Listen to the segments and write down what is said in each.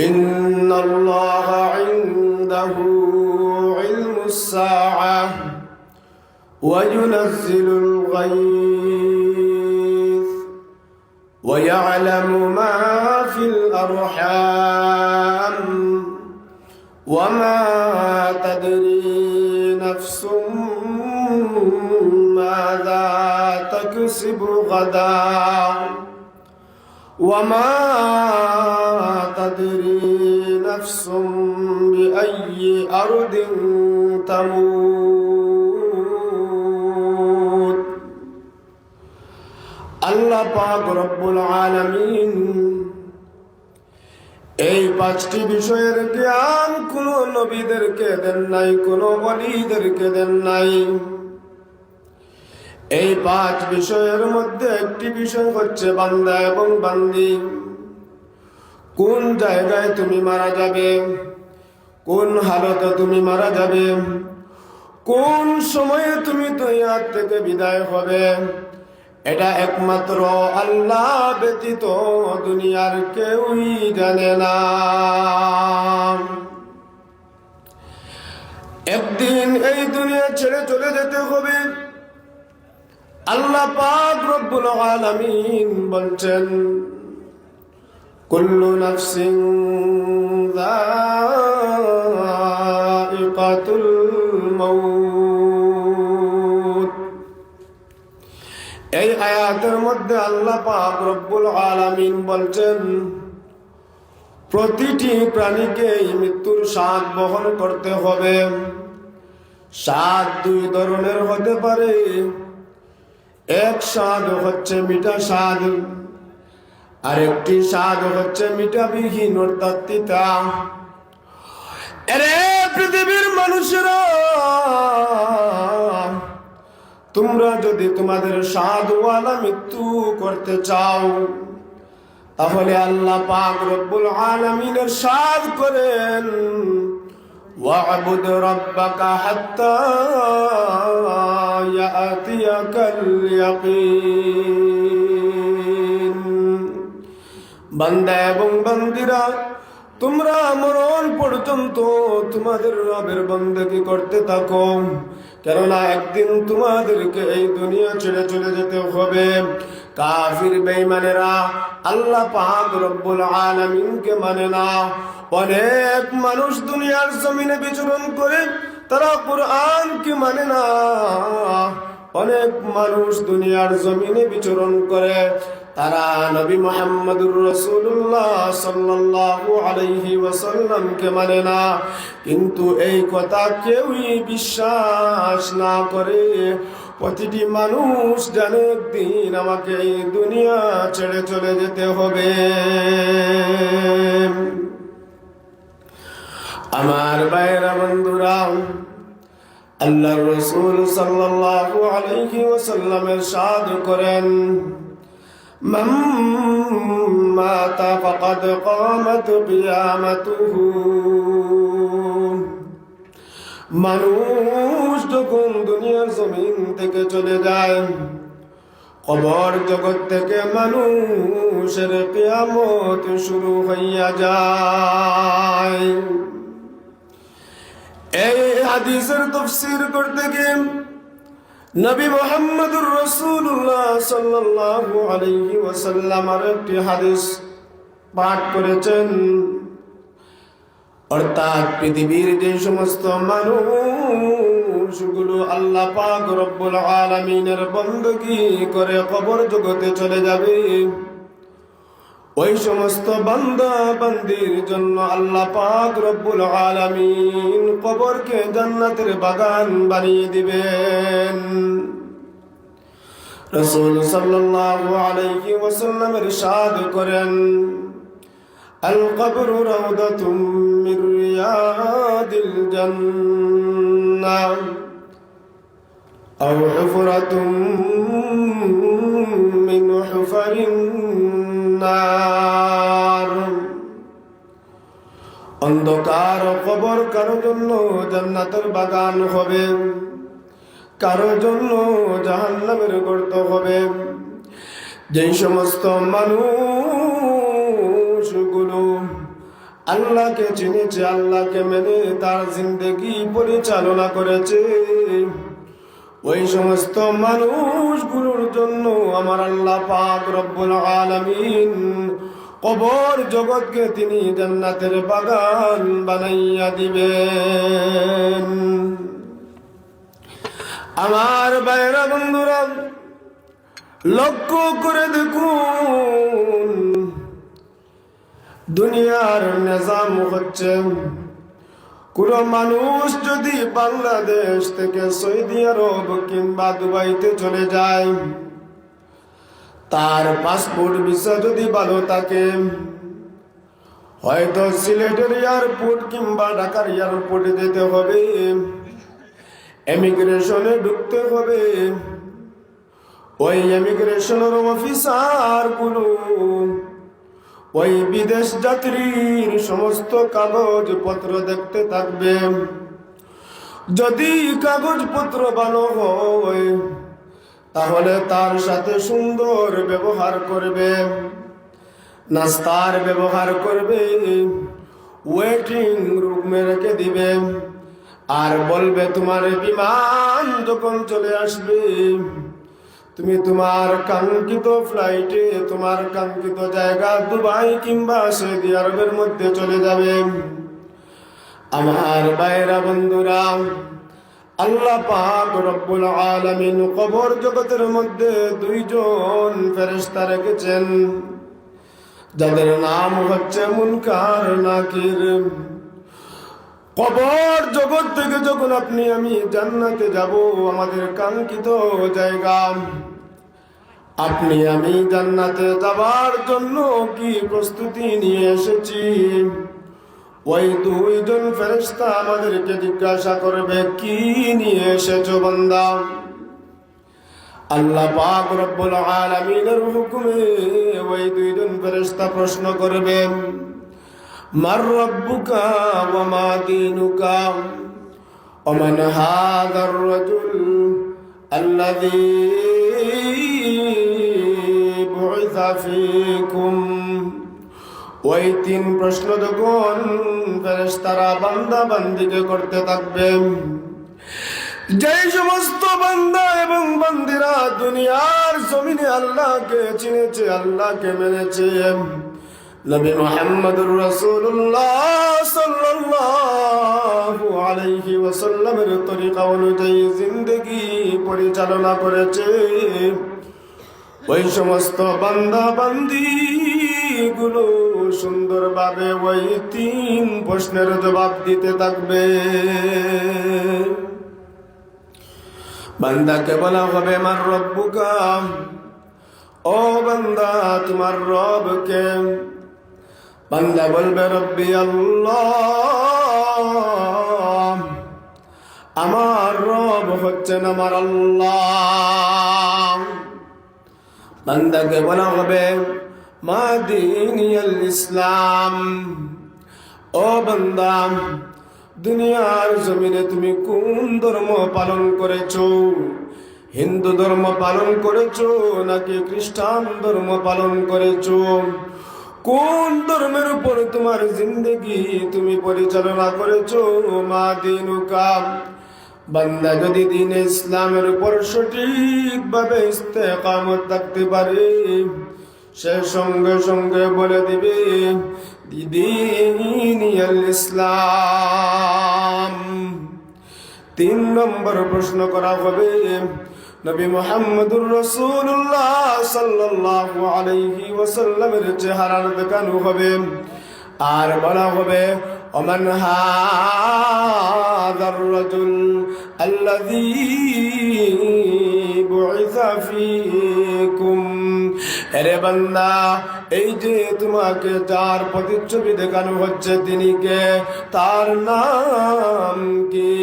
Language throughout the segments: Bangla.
إن الله عنده علم الساعة وينزل الغيث ويعلم ما في الأرحام وما تدري نفس ماذا تكسب غدا وما تدري نفس بأي أرض تموت আল্লাহ পাক রব্বুল আলামিন এই পাঁচটি বিষয়ের জ্ঞান কোন নবীদেরকে দেন নাই কোন অলিদেরকে দেন নাই এই পাঁচ বিষয়ের মধ্যে একটি বিষয় হচ্ছে বান্দা এবং বান্দি। কোন জায়গায় তুমি মারা যাবে? কোন হালতে তুমি মারা যাবে? কোন সময়ে তুমি দুনিয়ার থেকে বিদায় হবে? এটা একমাত্র আল্লাহ ব্যতীত দুনিয়ার কেউই জানে না। একদিন এই দুনিয়া ছেড়ে চলে যেতে হবে। আল্লাহ পাক রব্বুল আলামিন বলছেন, কুল্লু নাফসিন যায়িকাতুল মাউত। এই আয়াতের মধ্যে আল্লাহ পাক রব্বুল আলামিন বলছেন, প্রতিটি প্রাণীকে মৃত্যুর স্বাদ বহন করতে হবে। স্বাদ দুই ধরনের হতে পারে। এক স্বাদ হচ্ছে মিঠা স্বাদ আর একটি স্বাদ হচ্ছে মিঠা বিহীন তিতা। পৃথিবীর মানুষের, তোমরা যদি তোমাদের সাধুওয়ালা মৃত্যু করতে চাও, তাহলে আল্লাহ পাক রব্বুল আলমিনের সাধ করেন, ওয়াবুদ রব্বাকা হাত্তা يأتيك اليقين বান্দা এবং বান্দিরা তোমরা মরণ পর্যন্ত তোমাদের রবের বন্দেগি করতে থাকো কেননা একদিন তোমাদেরকে এই দুনিয়া ছেড়ে চলে যেতে হবে কাফির বেঈমানেরা আল্লাহ পাক রব্বুল আলামিনকে মানে না অনেক মানুষ দুনিয়ার জমিনে বিচরণ করে তারা কোরআনকে মানে না অনেক মানুষ দুনিয়ার জমিনে বিচরণ করে। তারা নবী মোহাম্মদুর রসুল্লাহ সাল্লাল্লাহু আলাইহি ওয়াসাল্লামকে মানে না। কিন্তু এই কথা কেউই বিশ্বাস না করে। প্রতিটি মানুষ জানে দিন আমাকে এই দুনিয়া ছেড়ে চলে যেতে হবে। আমার বাইরা বন্ধুরা আল্লাহ রসুল সাল্লাল্লাহু আলাইহি ওয়াসাল্লামের সাদ করেন من مات فقد قامت قيامته মানুষ যখন দুনিয়ার জমিন থেকে চলে যায় কবর জগৎ থেকে মানুষের কিয়ামত শুরু হইয়া যায় এই হাদিসের তফসির করতে গিয়ে নবী মোহাম্মদুর রসুল্লাহ সাল্লাল্লাহু আলাইহি ওয়াসাল্লাম আর একটি হাদিস পাঠ করেছেন। অর্থাৎ পৃথিবীর যে সমস্ত মানুষগুলো আল্লাহ পাক রব্বুল আলামিনের বন্দগি করে কবর জগতে চলে যাবে। ওই সমস্ত বান্দা বান্দির জন্য আল্লাহ পাক রব্বুল আলামিন কবরকে জান্নাতের বাগান বানিয়ে দিবেন। রসুল সাল্লাল্লাহু আলাইহি ওয়াসাল্লাম ইরশাদ করেন আল কবর রাউদাতুম মির রিয়াদিল জান্নাহ। أو حفرة من حفر النار অন্ধকার কবর কারো জন্য জান্নাতের বাগান হবে কারো জন্য জাহান্নামের গর্ত হবে যেই সমস্ত মানুষগুলো আল্লাহকে চিনেছে আল্লাহকে মেনে তার জিন্দগি পরিচালনা করেছে ওই সমস্ত মানুষ মানুষগুলোর জন্য আমার আল্লাহ পাক রব্বুল আলামিন কবর জগৎকে তিনি জান্নাতের বাগান বানাইয়া দিবেন। আমার বাইরা বন্ধুরা, লক্ষ্য করে দেখুন, দুনিয়ার নিজাম হচ্ছে কোন মানুষ যদি বাংলাদেশ থেকে সৌদি আরব কিংবা দুবাইতে চলে যায়, তার পাসপোর্ট ভিসা যদি ভালো থাকে, হয়তো সিলেটের এয়ারপোর্ট কিংবা ঢাকার এয়ারপোর্টে যেতে হবে এমিগ্রেশনে ঢুকতে হবে। ওই এমিগ্রেশনের অফিসারগুলো ওই বিদেশ যাত্রীর সমস্ত কাগজপত্র দেখতে থাকবে। যদি কাগজপত্র ভালো হয়, তাহলে তার সাথে সুন্দর ব্যবহার করবে। নাস্তার ব্যবহার করবে, ওয়েটিং রুমে রেখে দিবে। আর বলবে, তোমার বিমান যখন চলে আসবে তুমি তোমার কাঙ্ক্ষিত ফ্লাইটে তোমার কাঙ্ক্ষিত জায়গা দুবাই কিংবা সৌদি আরবের মধ্যে চলে যাবে। আমার বাইরা বন্ধুরা, আল্লাহ পাক রব্বুল আলামিন কবর জগতের মধ্যে দুইজন ফেরেশতা রেখেছেন, যাদের নাম হচ্ছে মুনকার নাকির। কবর জগৎ থেকে যখন আপনি, আমি জান্নাতে যাব, আমাদের কাঙ্ক্ষিত জায়গা আপনি আমি জান্নাতে যাবার জন্য কি প্রস্তুতি নিয়ে এসেছি? ওই দুইজন ফেরেস্তা আমাদেরকে জিজ্ঞাসা করবে, কি নিয়ে এসেছ বান্দা? আল্লাহ পাক রব্বুল আলামিনের হুকুমে ওই দুইজন ফেরেস্তা প্রশ্ন করবে, মার রব্বুকা ওয়া মা দীনুকা? ওয়া মান হাযার রাজুল আল্লাযী بعث فيكم ওই তিন প্রশ্ন যখন ফেরেশতারা বান্দা বান্দিকে করতে থাকবে যে সমস্ত বান্দা এবং বান্দিরা দুনিয়ার জমিনে আল্লাহকে চিনেছে আল্লাহকে মেনেছে নবী মোহাম্মদুর রাসূলুল্লাহ সাল্লাল্লাহু আলাইহি ওয়াসাল্লামের তরিকা অনুযায়ী জিন্দেগি পরিচালনা করেছে ওই সমস্ত বান্দা বান্দি গুলো সুন্দরভাবে ওই তিন প্রশ্নের জবাব দিতে থাকবে। বান্দাকে বলা হবে, আমার রব্বুকা, ও বান্দা, তোমার রবকে। বান্দা বলবে, রব্বি আল্লাহ, আমার রব হচ্ছেন আমার আল্লাহ। বান্দাকে বলা হবে, মা ইসলাম, ও বান্দা, দুনিয়ার জমিনে তুমি কোন ধর্ম পালন করেছ? হিন্দু ধর্ম পালন করেছ নাকি খ্রিস্টান ধর্ম পালন করেছ? কোন ধর্মের উপর তোমার জিন্দগি তুমি পরিচালনা করেছ, মা দিনুকা? বান্দা যদি দিন ইসলামের উপর সঠিকভাবে ইস্তেকামত থাকতে পারে, সে সঙ্গে সঙ্গে বলে দিবে দিদিনিয়াল ইসলাম। তিন নম্বর প্রশ্ন করা হবে, নবী মোহাম্মদুর রসুল্লাহ সাল্লাল্লাহু আলাইহি ওয়াসাল্লামের চেহারার দেখানো হবে। আর বলা হবে, ওমান হাদার রাজুল الذي بعث فيكم এরে বান্দা এই যে তোমাকে যার প্রতিচ্ছবি দেখানো হচ্ছে তিনি কে তার নাম কি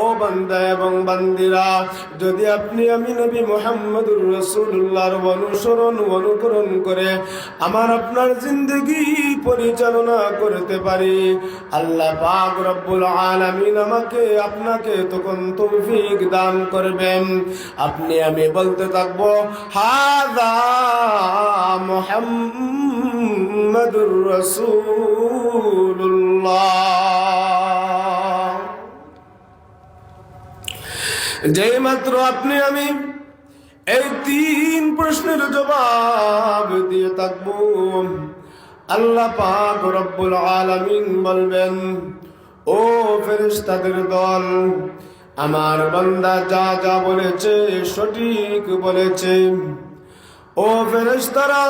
ও বান্দা এবং বান্দিরা, যদি আপনি আমি নবী মোহাম্মদুর রসুল্লাহর অনুসরণ অনুকরণ করে আমার আপনার জিন্দগি পরিচালনা করতে পারি, আল্লাহ পাক রব্বুল আলামিন আমাকে আপনাকে তখন তৌফিক দান করবেন। আপনি আমি বলতে থাকব হাদা মোহাম্মদ মুহাম্মাদুর রাসূলুল্লাহ। যেই মাত্র আপনি, আমি এই তিন প্রশ্নের জবাব দিয়ে থাকব। আল্লাহ পাক রব্বুল আলামিন বলবেন, ও ফেরেশতাদের দল, আমার বান্দা যা যা বলেছে সঠিক বলেছে। ও ফেরেশতারা,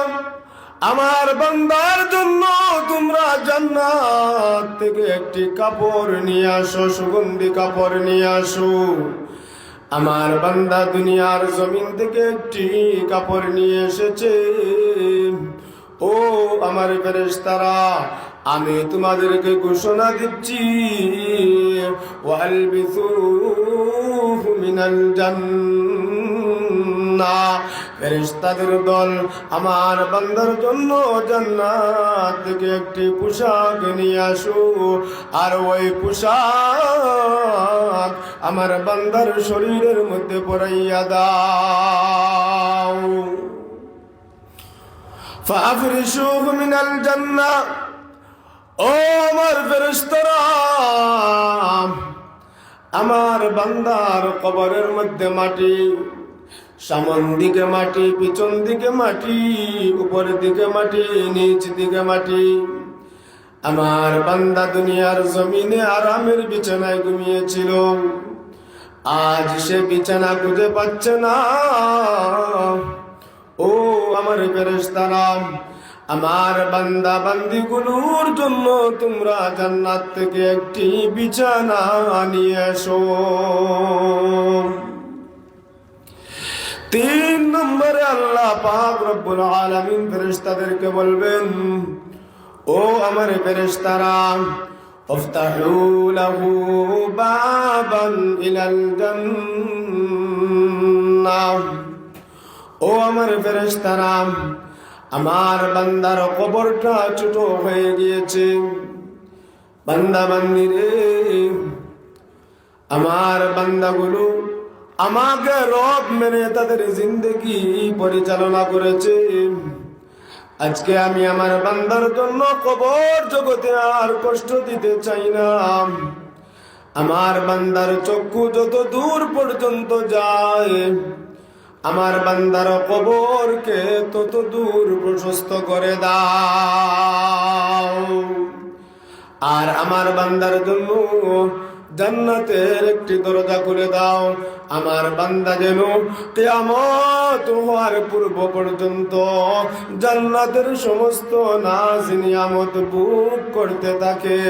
আমার বান্দার জন্য তোমরা জান্নাত থেকে একটি কাপড় নিয়ে আসো, সুগন্ধি কাপড় নিয়ে আসো। আমার বান্দা দুনিয়ার জমিন থেকে একটি কাপড় নিয়ে এসেছে। ও আমার ফেরেশতারা, আমি তোমাদেরকে ঘোষণা দিচ্ছি মিনাল জান্নাহ। ফেরেশতাদের দল আমার বান্দার জন্য জান্নাত থেকে একটি পোশাক নিয়ে আসু। আর ওই পোশাক আমার বান্দার শরীরের মধ্যে পরাইয়া দাও। ফাফরিশুহু মিনাল জান্নাহ ও আমার ফেরেশতারা, আমার বান্দার কবরের মধ্যে মাটি সামন দিকে মাটি, পিছন দিকে মাটি, উপর দিকে মাটি, নিচ দিকে মাটি। আমার বান্দা দুনিয়ার জমিনে আরামের বিছানায় ঘুমিয়েছিল। আজ সে বিছানা খুঁজে পাচ্ছে না। ও আমার ফেরেশতারা, আমার বান্দা বান্দিগুলোর জন্য তোমরা জান্নাত থেকে একটি বিছানা নিয়ে এসো। তিন নম্বরে আল্লাহ পাক রব্বুল আলামিন ফেরেশতাদেরকে বলবেন ও আমার ফেরেশতারা افتحوا له بابا إلى الجنة ও আমার ফেরেশতারা আমার বান্দার কবরটা ছোট হয়ে গিয়েছে বান্দা বান্দি রে আমার বান্দাগুলো আমাকে রব মেনে তাদের জিন্দগি পরিচালনা করেছে। আজকে আমি আমার বান্দার জন্য কবর জগতে আর কষ্ট দিতে চাই না। আমার বান্দার চক্ষু যত দূর পর্যন্ত যায়, আমার বান্দার কবরকে তত দূর প্রশস্ত করে দাও। আর আমার বান্দার জন্য জান্নাতের একটি দরজা করে দাও। আমার বান্দা যেন কেয়ামত হওয়ার পূর্ব পর্যন্ত জান্নাতের সমস্ত নাজ নিয়ামত বুক করতে থাকে।